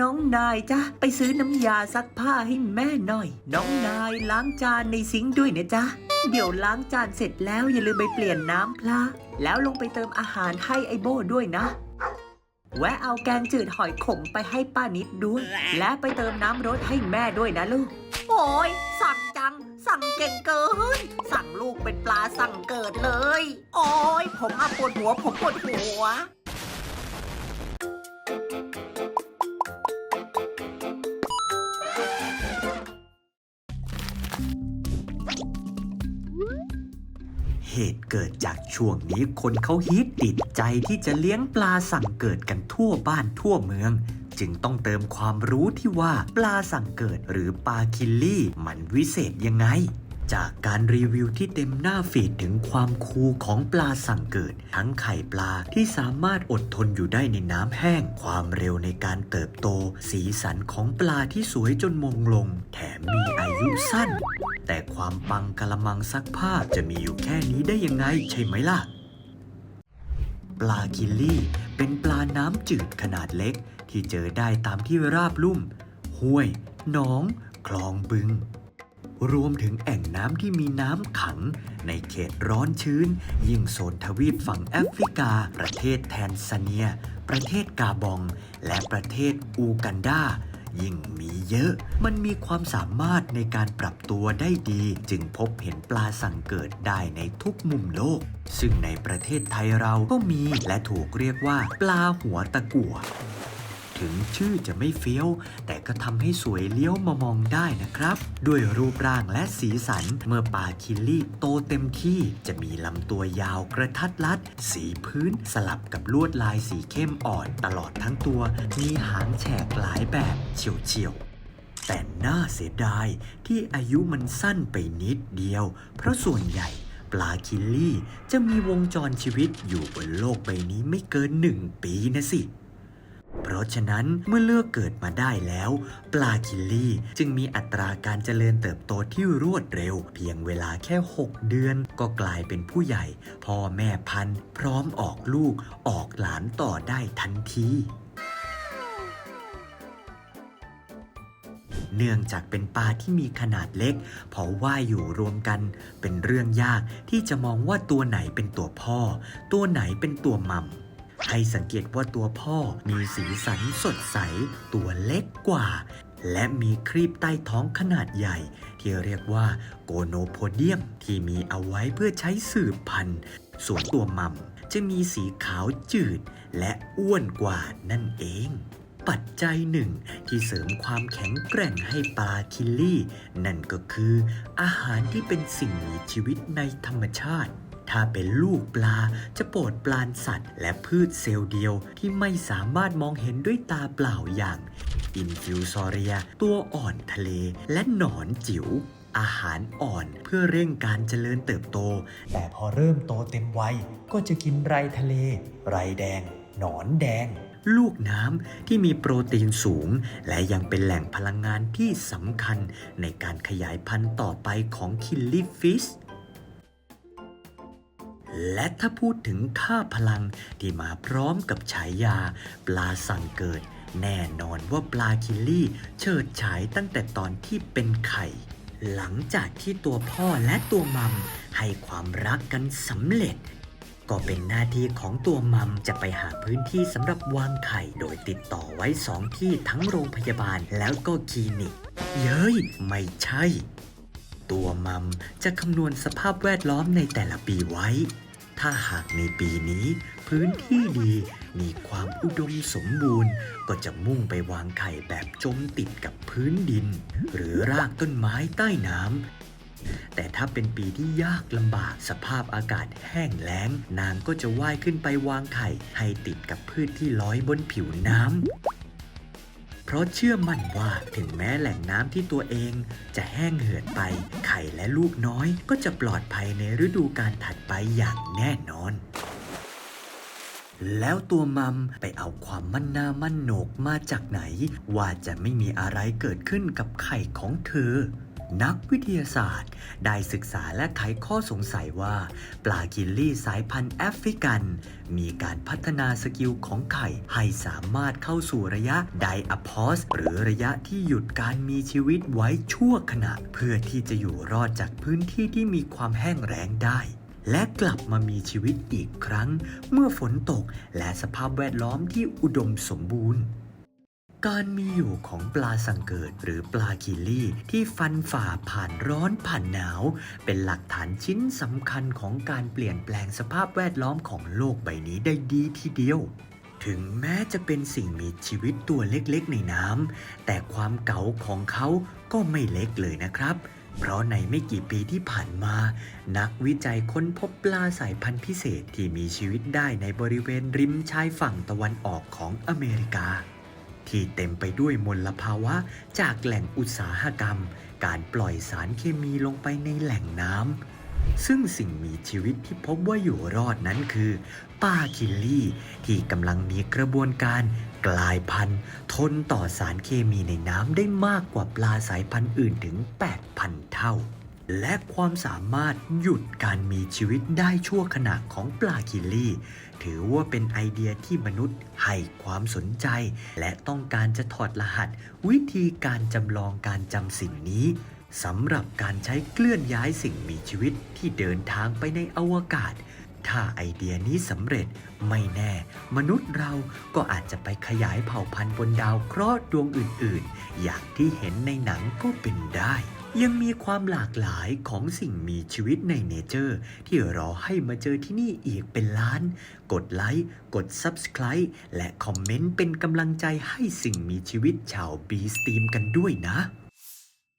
น้องนายจ้ะไปซื้อน้ำยาซักผ้าให้แม่หน่อย น้องนายล้างจานในซิงค์ด้วยนะจ๊ะเดี๋ยวล้างจานเสร็จแล้วอย่าลืมไปเปลี่ยนน้ำพลาแล้วลงไปเติมอาหารให้ไอโบด้วยนะ แวะเอาแกงจืดหอยขมไปให้ป้านิดด้วย และไปเติมน้ำรสให้แม่ด้วยนะลูก โอ้ยสั่งจัง สั่งเก่งเกิน สั่งลูกเป็นปลาสั่งเกิดเลย โอ้ยผมอะปวดหัวผมปวดหัว เกิดจากช่วงนี้คนเขาฮิตติดใจที่จะเลี้ยงปลาสั่งเกิดกันทั่วบ้านทั่วเมือง จึงต้องเติมความรู้ที่ว่าปลาสั่งเกิดหรือปลาคิลลี่ มันวิเศษยังไงจากการรีวิวที่เต็มหน้าฟีดถึงความคูลของปลาสั่งเกิด ทั้งไข่ปลาที่สามารถอดทนอยู่ได้ในน้ำแห้ง ความเร็วในการเติบโต สีสันของปลาที่สวยจนมงลง แถมมีอายุสั้น แต่ความปังกะละมังซักผ้าจะมีอยู่แค่นี้ได้ยังไงใช่ไหมล่ะ ปลาคิลลี่ เป็นปลาน้ำจืดขนาดเล็ก ที่เจอได้ตามที่ราบลุ่ม ห้วย หนอง คลองบึง รวมถึงแอ่งน้ำที่มีน้ำขัง ในเขตร้อนชื้น ยิ่งโซนทวีปฝั่งแอฟริกา ประเทศแทนซาเนีย ประเทศกาบอง และประเทศอูกันดา ยิ่งมีเยอะ มันมีความสามารถในการปรับตัวได้ดี จึงพบเห็นปลาสั่งเกิดได้ในทุกมุมโลก ซึ่งในประเทศไทยเราก็มีและถูกเรียกว่า ปลาหัวตะกั่ว ถึงชื่อจะไม่เฟี้ยว แต่ก็ทำให้สวยเลี้ยวมามองได้นะครับ ด้วยรูปร่างและสีสันเมื่อปลาคิลลี่โตเต็มที่ จะมีลำตัวยาวกระทัดรัด สีพื้นสลับกับลวดลายสีเข้มอ่อนตลอดทั้งตัว มีหางแฉกหลายแบบเฉียวๆแต่น่าเสียดายที่อายุมันสั้นไปนิดเดียว เพราะส่วนใหญ่ปลาคิลลี่จะมีวงจรชีวิตอยู่บนโลกใบนี้ไม่เกินหนึ่งปีนะสิ เพราะฉะนั้นเมื่อเลือกเกิดมาได้แล้ว ปลาคิลลี่จึงมีอัตราการเจริญเติบโตที่รวดเร็ว เพียงเวลาแค่ 6 เดือน ก็กลายเป็นผู้ใหญ่ พ่อแม่พันธุ์ พร้อมออกลูกออกหลานต่อได้ทันทีเนื่องจากเป็นปลาที่มีขนาดเล็กพอว่ายอยู่รวมกัน เป็นเรื่องยากที่จะมองว่าตัวไหนเป็นตัวพ่อ ตัวไหนเป็นตัวมัม ให้สังเกตว่าตัวพ่อมีสีสันสดใส ตัวเล็กกว่า และมีครีบใต้ท้องขนาดใหญ่ ที่เรียกว่าโกโนโพเดียมที่มีเอาไว้เพื่อใช้สืบพันธุ์ ส่วนตัวมัมจะมีสีขาวจืดและอ้วนกว่านั่นเอง ปัจจัยหนึ่งที่เสริมความแข็งแกร่งให้ปลาคิลลี่ นั่นก็คืออาหารที่เป็นสิ่งมีชีวิตในธรรมชาติ ถ้าเป็นลูกปลาจะโปรดปลานสัตว์ และพืชเซลล์เดียวที่ไม่สามารถมองเห็นด้วยตาเปล่าอย่างอินฟิวซอเรีย ตัวอ่อนทะเล และหนอนจิ๋วอาหารอ่อนเพื่อเร่งการเจริญเติบโต แต่พอเริ่มโตเต็มวัยก็จะกินไรทะเล ไรแดง หนอนแดง ลูกน้ำที่มีโปรตีนสูง และยังเป็นแหล่งพลังงานที่สำคัญในการขยายพันธุ์ต่อไปของคิลลี่ฟิช และถ้าพูดถึงค่าพลังที่มาพร้อมกับฉายา ปลาสั่งเกิด แน่นอนว่าปลาคิลลี่เฉิดฉายตั้งแต่ตอนที่เป็นไข่ หลังจากที่ตัวพ่อและตัวมัมให้ความรักกันสำเร็จ ก็เป็นหน้าที่ของตัวมัมจะไปหาพื้นที่สำหรับวางไข่ โดยติดต่อไว้สองที่ทั้งโรงพยาบาลแล้วก็คลินิก เย้ย ไม่ใช่ ตัวมัมจะคำนวณสภาพแวดล้อมในแต่ละปีไว้ ถ้าหากในปีนี้พื้นที่ดีมีความอุดมสมบูรณ์ ก็จะมุ่งไปวางไข่แบบจมติดกับพื้นดิน หรือรากต้นไม้ใต้น้ำแต่ถ้าเป็นปีที่ยากลำบากสภาพอากาศแห้งแล้ง นางก็จะว่ายขึ้นไปวางไข่ให้ติดกับพืชที่ลอยบนผิวน้ำ ราะเชื่อมั่นว่าถึงแม้แหล่งน้ำที่ตัวเองจะแห้งเหือดไป ไข่และลูกน้อยก็จะปลอดภัยในฤดูการถัดไปอย่างแน่นอน แล้วตัวมัมไปเอาความมั่นหน้ามั่นโหนกมาจากไหน ว่าจะไม่มีอะไรเกิดขึ้นกับไข่ของเธอ นักวิทยาศาสตร์ ได้ศึกษาและไขข้อสงสัยว่า ปลากิลลี่สายพันธุ์แอฟริกัน มีการพัฒนาสกิลของไข่ให้สามารถเข้าสู่ระยะไดอะพอสหรือระยะที่หยุดการมีชีวิตไว้ชั่วขณะ เพื่อที่จะอยู่รอดจากพื้นที่ที่มีความแห้งแล้งได้และกลับมามีชีวิตอีกครั้ง เมื่อฝนตกและสภาพแวดล้อมที่อุดมสมบูรณ์ การมีอยู่ของปลาสังเกิดหรือปลากิลลี่ที่ฟันฝ่าผ่านร้อนผ่านหนาว เป็นหลักฐานชิ้นสำคัญของการเปลี่ยนแปลงสภาพแวดล้อมของโลกใบนี้ได้ดีทีเดียว ถึงแม้จะเป็นสิ่งมีชีวิตตัวเล็กๆในน้ำแต่ความเก๋าของเขาก็ไม่เล็กเลยนะครับ เพราะในไม่กี่ปีที่ผ่านมา นักวิจัยค้นพบปลาสายพันธุ์พิเศษที่มีชีวิตได้ในบริเวณริมชายฝั่งตะวันออกของอเมริกา ที่เต็มไปด้วยมลภาวะจากแหล่งอุตสาหกรรม การปล่อยสารเคมีลงไปในแหล่งน้ำซึ่งสิ่งมีชีวิตที่พบว่าอยู่รอดนั้นคือปลาคิลลี่ ที่กำลังมีกระบวนการกลายพันธุ์ ทนต่อสารเคมีในน้ำได้มากกว่าปลาสายพันธุ์อื่นถึง 8,000 เท่า และความสามารถหยุดการมีชีวิตได้ชั่วขณะของปลาคิลลี่ ถือว่าเป็นไอเดียที่มนุษย์ให้ความสนใจ และต้องการจะถอดรหัส วิธีการจำลองการจำสิ่งนี้สำหรับการใช้เคลื่อนย้ายสิ่งมีชีวิตที่เดินทางไปในอวกาศ ถ้าไอเดียนี้สำเร็จไม่แน่ มนุษย์เราก็อาจจะไปขยายเผ่าพันธุ์บนดาวเคราะห์ดวงอื่นๆ อย่างที่เห็นในหนังก็เป็นได้ ยังมีความหลากหลายของสิ่งมีชีวิตในเนเจอร์ ที่รอให้มาเจอที่นี่อีกเป็นล้าน กดไลค์ กด Subscribe และคอมเมนต์เป็นกำลังใจให้สิ่งมีชีวิตชาวบีสตีมกันด้วยนะ